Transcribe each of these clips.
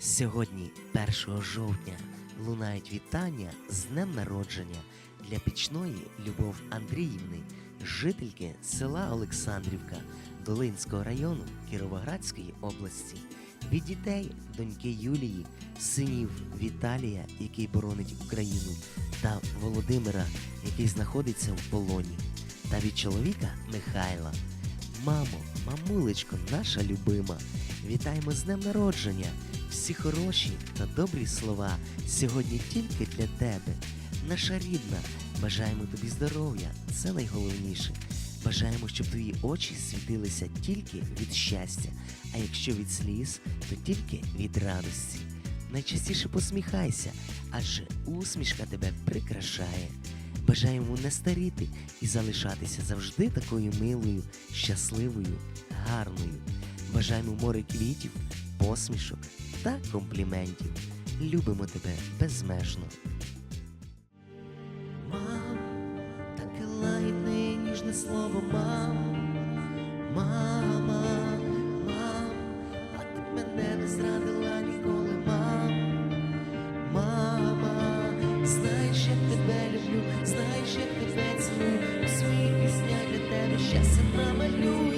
Сьогодні, 1 жовтня, лунають вітання з днем народження для пічної Любов Андріївни, жительки села Олександрівка Долинського району Кіровоградської області. Від дітей доньки Юлії, синів Віталія, який боронить Україну, та Володимира, який знаходиться в полоні, та від чоловіка Михайла. Мамо, мамулечко, наша любима, вітаємо з днем народження. Всі хороші та добрі слова сьогодні тільки для тебе. Наша рідна, бажаємо тобі здоров'я, це найголовніше. Бажаємо, щоб твої очі світилися тільки від щастя, а якщо від сліз, то тільки від радості. Найчастіше посміхайся, адже усмішка тебе прикрашає. Бажаємо не старіти і залишатися завжди такою милою, щасливою, гарною. Бажаємо море квітів, посмішок та компліментів. Любимо тебе безмежно. Мам, таке лагідне ніжне слово, мам. Мама, мам, а ти мене не зрадила ніколи, мам. Мама, знаєш, як тебе люблю, знаєш, як тебе ціную, у своїх піснях для тебе щастя намалюю.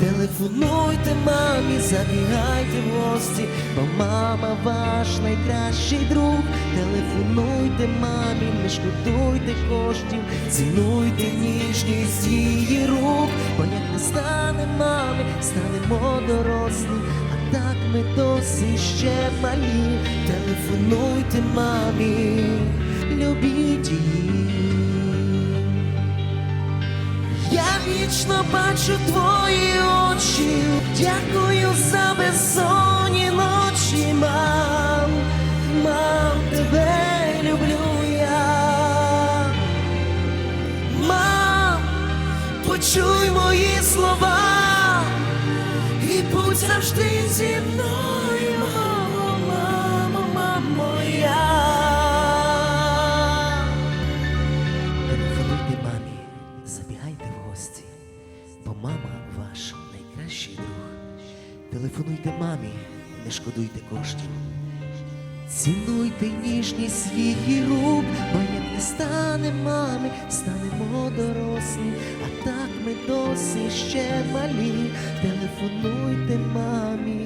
Телефонуйте мамі, забігайте в гості, бо мама ваш найкращий друг. Телефонуйте мамі, не шкодуйте коштів, цінуйте ніжність її рук, бо як не стане мами, станемо дорослі, а так ми досі ще малі. Телефонуйте мамі, любіть її. Я вічно бачу твої дякую за безсонні ночі, мам, мам, тебе люблю я. Мам, почуй мої слова і будь завжди зі мною, мамо, мамо, моя. Телефонуйте мамі, забігайте в гості, бо мама. Телефонуйте мамі, не шкодуйте коштів. Цінуйте ніжність її рук, бо як не стане мами, станемо дорослі, а так ми досі ще малі. Телефонуйте мамі.